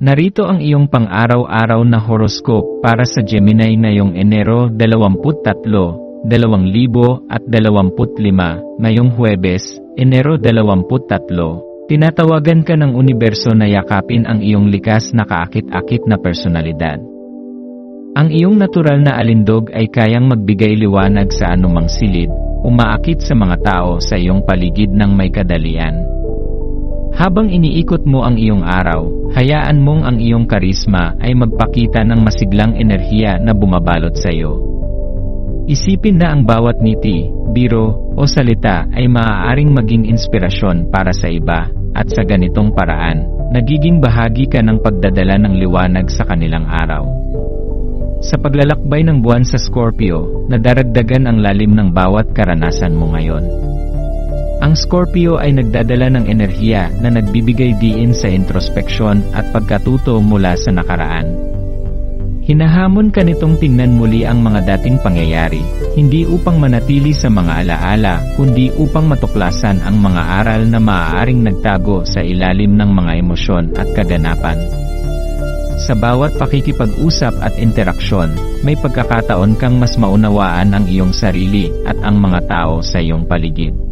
Narito ang iyong pang-araw-araw na horoscope para sa Gemini ngayong Enero 23, 2025, ngayong Huwebes, Enero 23. Tinatawagan ka ng universo na yakapin ang iyong likas na kaakit-akit na personalidad. Ang iyong natural na alindog ay kayang magbigay liwanag sa anumang silid, umaakit sa mga tao sa iyong paligid ng may kadalian. Habang iniikot mo ang iyong araw, hayaan mong ang iyong karisma ay magpakita ng masiglang enerhiya na bumabalot sa iyo. Isipin na ang bawat ngiti, biro, o salita ay maaaring maging inspirasyon para sa iba, at sa ganitong paraan, nagiging bahagi ka ng pagdadala ng liwanag sa kanilang araw. Sa paglalakbay ng buwan sa Scorpio, nadaragdagan ang lalim ng bawat karanasan mo ngayon. Ang Scorpio ay nagdadala ng enerhiya na nagbibigay diin sa introspeksyon at pagkatuto mula sa nakaraan. Hinahamon ka nitong tingnan muli ang mga dating pangyayari, hindi upang manatili sa mga alaala, kundi upang matuklasan ang mga aral na maaaring nagtago sa ilalim ng mga emosyon at kaganapan. Sa bawat pakikipag-usap at interaksyon, may pagkakataon kang mas maunawaan ang iyong sarili at ang mga tao sa iyong paligid.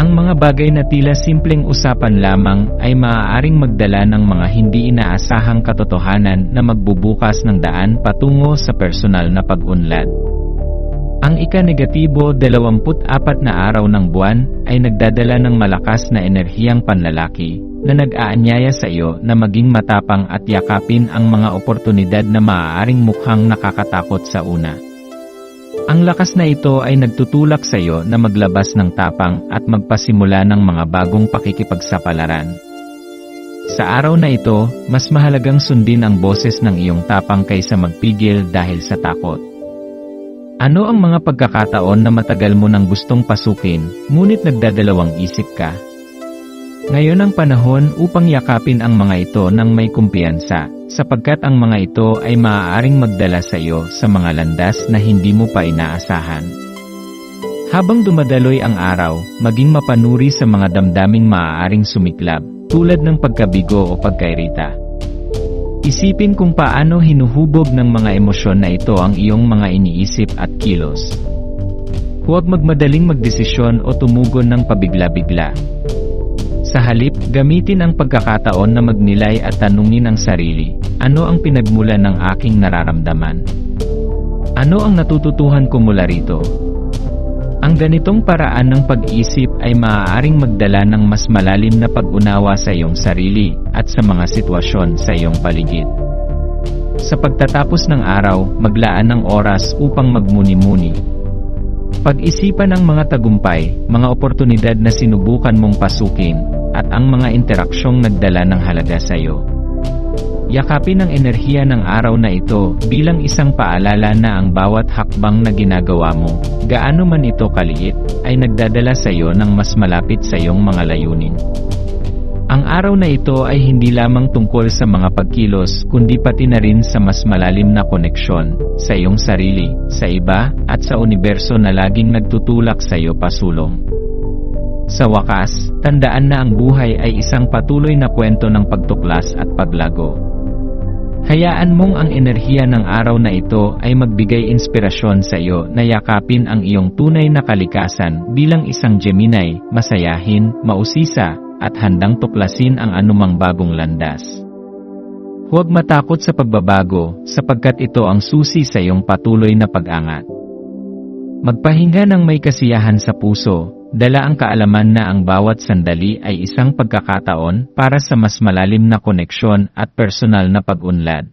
Ang mga bagay na tila simpleng usapan lamang ay maaaring magdala ng mga hindi inaasahang katotohanan na magbubukas ng daan patungo sa personal na pag-unlad. Ang ika-negatibo 24 na araw ng buwan ay nagdadala ng malakas na enerhiyang panlalaki na nag-aanyaya sa iyo na maging matapang at yakapin ang mga oportunidad na maaaring mukhang nakakatakot sa una. Ang lakas na ito ay nagtutulak sa iyo na maglabas ng tapang at magpasimula ng mga bagong pakikipagsapalaran. Sa araw na ito, mas mahalagang sundin ang boses ng iyong tapang kaysa magpigil dahil sa takot. Ano ang mga pagkakataon na matagal mo nang gustong pasukin, ngunit nagdadalawang isip ka? Ngayon ang panahon upang yakapin ang mga ito ng may kumpiyansa, sapagkat ang mga ito ay maaaring magdala sa iyo sa mga landas na hindi mo pa inaasahan. Habang dumadaloy ang araw, maging mapanuri sa mga damdaming maaaring sumiklab, tulad ng pagkabigo o pagkairita. Isipin kung paano hinuhubog ng mga emosyon na ito ang iyong mga iniisip at kilos. Huwag magmadaling magdesisyon o tumugon ng pabigla-bigla. Sa halip, gamitin ang pagkakataon na magnilay at tanungin ang sarili, ano ang pinagmula ng aking nararamdaman? Ano ang natututuhan ko mula rito? Ang ganitong paraan ng pag-isip ay maaaring magdala ng mas malalim na pag-unawa sa iyong sarili at sa mga sitwasyon sa iyong paligid. Sa pagtatapos ng araw, maglaan ng oras upang magmuni-muni, pag-isipan ang mga tagumpay, mga oportunidad na sinubukan mong pasukin, at ang mga interaksyong nagdala ng halaga sa iyo. Yakapin ang enerhiya ng araw na ito bilang isang paalala na ang bawat hakbang na ginagawa mo, gaano man ito kaliit, ay nagdadala sa iyo ng mas malapit sa iyong mga layunin. Ang araw na ito ay hindi lamang tungkol sa mga pagkilos kundi pati na rin sa mas malalim na koneksyon sa iyong sarili, sa iba, at sa universo na laging nagtutulak sa iyo pasulong. Sa wakas, tandaan na ang buhay ay isang patuloy na kwento ng pagtuklas at paglago. Hayaan mong ang enerhiya ng araw na ito ay magbigay inspirasyon sa iyo na yakapin ang iyong tunay na kalikasan bilang isang Gemini, masayahin, mausisa, at handang tuklasin ang anumang bagong landas. Huwag matakot sa pagbabago sapagkat ito ang susi sa iyong patuloy na pag-angat. Magpahinga ng may kasiyahan sa puso, dala ang kaalaman na ang bawat sandali ay isang pagkakataon para sa mas malalim na koneksyon at personal na pag-unlad.